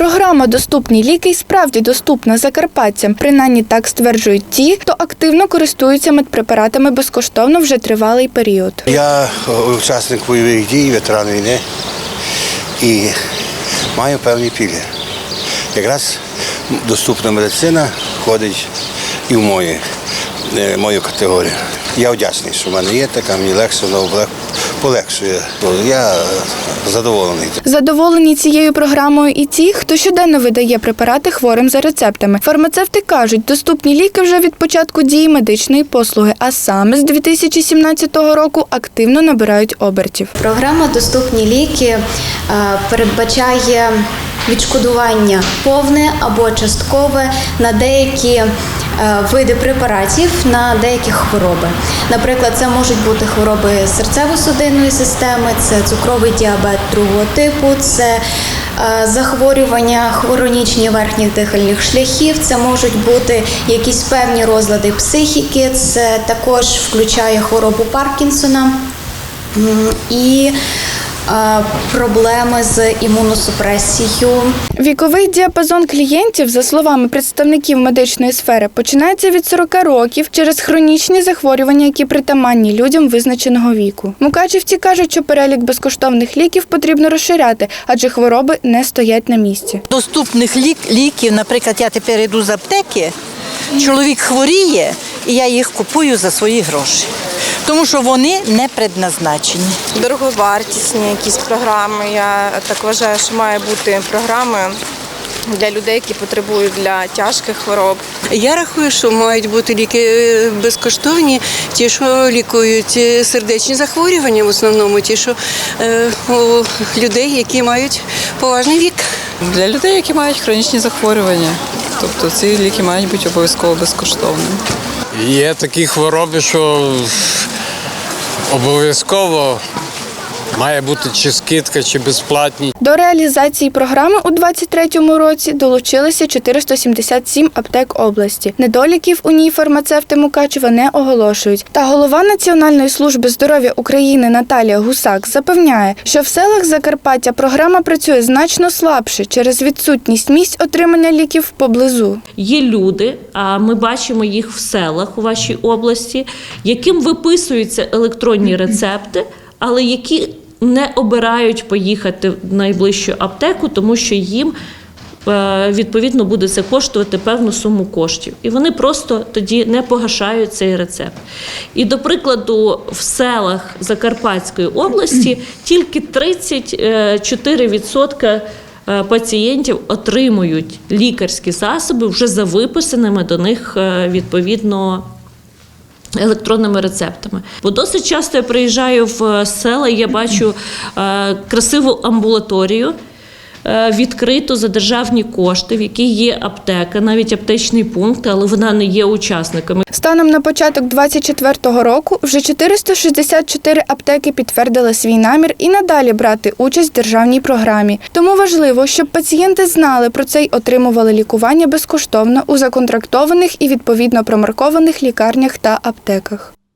Програма Доступні ліки й справді доступна закарпатцям. Принаймні так стверджують ті, хто активно користується медпрепаратами безкоштовно вже тривалий період. Я учасник бойових дій, ветеран війни і маю певні пільги. Якраз доступна медицина входить і в мою, е, мою категорію. Я вдячний, що в мене є така, мені легше, облег- полегшує. Я задоволений. Задоволені цією програмою і ті, хто щоденно видає препарати хворим за рецептами. Фармацевти кажуть, доступні ліки вже від початку дії медичної послуги, а саме з 2017 року активно набирають обертів. Програма Доступні ліки е, передбачає відшкодування повне або часткове на деякі е, види препаратів на деякі хвороби. Наприклад, це можуть бути хвороби серцево-судинної системи, це цукровий діабет другого типу, це е, захворювання хронічні верхніх дихальних шляхів, це можуть бути якісь певні розлади психіки, це також включає хворобу Паркінсона. І проблеми з імуносупресією. Віковий діапазон клієнтів, за словами представників медичної сфери, починається від 40 років через хронічні захворювання, які притаманні людям визначеного віку. Мукачівці кажуть, що перелік безкоштовних ліків потрібно розширяти, адже хвороби не стоять на місці. доступних лік, ліків, наприклад, я тепер йду з аптеки, чоловік хворіє, і я їх купую за свої гроші. Тому що вони не предназначені. дороговартісні якісь програми. Я так вважаю, що має бути програми для людей, які потребують для тяжких хвороб. Я рахую, що мають бути ліки е, безкоштовні, ті, що лікують е, сердечні захворювання, в основному ті, що е, у людей, які мають поважний вік. Для людей, які мають хронічні захворювання. Тобто ці ліки мають бути обов'язково безкоштовними. Є такі хвороби, що обов'язково має бути чи скидка, чи безплатні. До реалізації програми у 2023 році долучилися 477 аптек області. Недоліків у ній фармацевти Мукачева не оголошують. Та голова Національної служби здоров'я України Наталія Гусак запевняє, що в селах Закарпаття програма працює значно слабше через відсутність місць отримання ліків поблизу. Є люди, а ми бачимо їх в селах у вашій області, яким виписуються електронні рецепти, але які не обирають поїхати в найближчу аптеку, тому що їм е, відповідно буде це коштувати певну суму коштів. І вони просто тоді не погашають цей рецепт. І до прикладу, в селах Закарпатської області тільки 34% е, пацієнтів отримують лікарські засоби вже за виписаними до них е, відповідно. Електронними рецептами, бо досить часто я приїжджаю в е, села, і я бачу е, красиву амбулаторію, е, відкриту за державні кошти, в якій є аптека, навіть аптечний пункт, але вона не є учасниками. Станом на початок 2024 року вже 464 аптеки підтвердили свій намір і надалі брати участь в державній програмі. Тому важливо, щоб пацієнти знали про це й отримували лікування безкоштовно у законтрактованих і відповідно промаркованих лікарнях та аптеках.